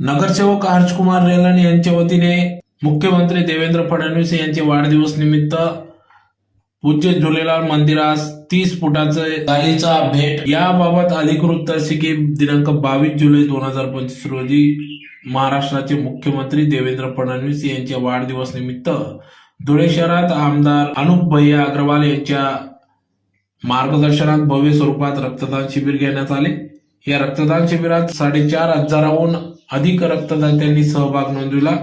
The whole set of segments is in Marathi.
नगरसेवक हर्षकुमार रेलन यांच्या वतीने मुख्यमंत्री देवेंद्र फडणवीस यांचे वाढदिवस निमित्त पूज्य झुलेलाल मंदिरास तीस फुटाचे गालीचा भेट. याबाबत अधिकृत तर्सिके दिनांक बावीस जुलै दोन हजार पंचवीस रोजी महाराष्ट्राचे मुख्यमंत्री देवेंद्र फडणवीस यांच्या वाढदिवस निमित्त धुळे शहरात आमदार अनुप भैया अग्रवाल यांच्या मार्गदर्शनात भव्य स्वरूपात रक्तदान शिबिर घेण्यात आले. या रक्तदान शिबिरात साडेचार हजाराहून अधिक रक्तदात्यांनी सहभाग नोंदविला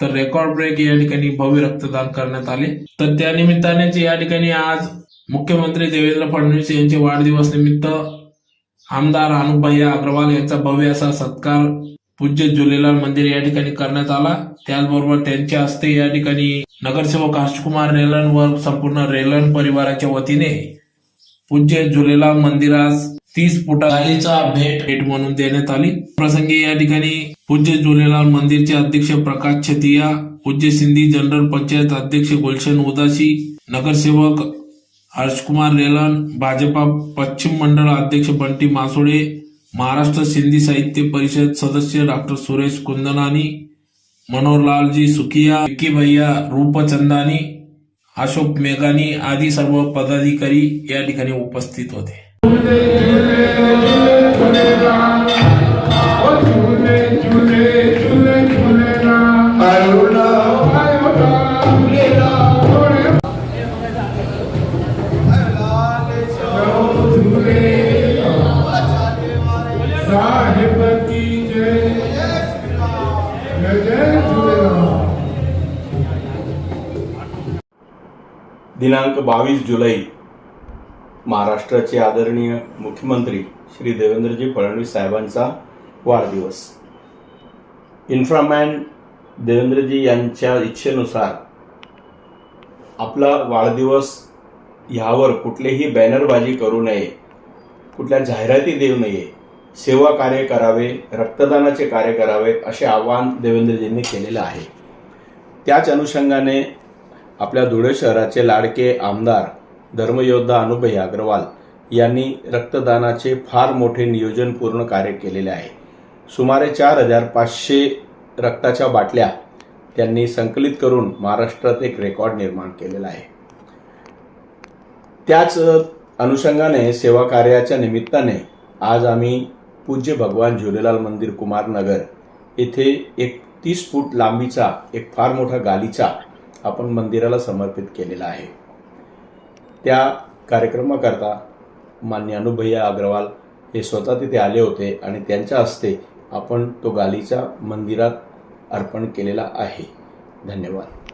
तर रेकॉर्ड ब्रेक या ठिकाणी भव्य रक्तदान करण्यात आले. तर त्या निमित्तानेच या ठिकाणी आज मुख्यमंत्री देवेंद्र फडणवीस यांचे वाढदिवस निमित्त आमदार अनुपभैया अग्रवाल यांचा भव्य असा सत्कार पूज्य झुलेलाल मंदिर या ठिकाणी करण्यात आला. त्याचबरोबर त्यांच्या हस्ते या ठिकाणी नगरसेवक हर्षकुमार रेलन व संपूर्ण रेलन परिवाराच्या वतीने पूज्य झुलेलाल मंदिरास तीस फुटा गालीचा भेट भेट म्हणून देण्यात आली. प्रसंगी या ठिकाणी पूज्य झुलेलाल मंदिरचे अध्यक्ष प्रकाश छतिया पूज्य सिंधी जनरल पंचायत अध्यक्ष गुलशन उदासी नगरसेवक हर्षकुमार रेलन भाजपा पश्चिम मंडळ अध्यक्ष बंटी मासोडे महाराष्ट्र सिंधी साहित्य परिषद सदस्य डॉक्टर सुरेश कुंदनानी मनोहरलालजी सुखिया विक्की भैया रूपचंदानी अशोक मेघानी आदी सर्व पदाधिकारी या ठिकाणी उपस्थित होते. झूले दिनांक बावीस जुलै महाराष्ट्राचे आदरणीय मुख्यमंत्री श्री देवेंद्रजी फडणवीस साहेबांचा वाढदिवस. इन्फ्रामॅन देवेंद्रजी यांच्या इच्छेनुसार आपला वाढदिवस ह्यावर कुठलेही बॅनरबाजी करू नये कुठल्या जाहिराती देऊ नये सेवा कार्य करावे रक्तदानाचे कार्य करावे असे आवाहन देवेंद्रजींनी केलेलं आहे. त्याच अनुषंगाने आपल्या धुळे शहराचे लाडके आमदार धर्मयोद्धा अनुभय अग्रवाल यांनी रक्तदानाचे फार मोठे नियोजनपूर्ण कार्य केलेले आहे. सुमारे चार हजार पाचशे रक्ताच्या बाटल्या त्यांनी संकलित करून महाराष्ट्रात एक रेकॉर्ड निर्माण केलेला आहे. त्याच अनुषंगाने सेवा कार्याच्या निमित्ताने आज आम्ही पूज्य भगवान झुलेलाल मंदिर कुमारनगर येथे एक तीस फूट लांबीचा एक फार मोठा गालीचा आपण मंदिराला समर्पित केलेला आहे. त्या कार्यक्रमाकरता मान्य अनुभय्या अग्रवाल हे स्वतः तिथे आले होते आणि त्यांच्या हस्ते आपण तो गालीचा मंदिरात अर्पण केलेला आहे. धन्यवाद.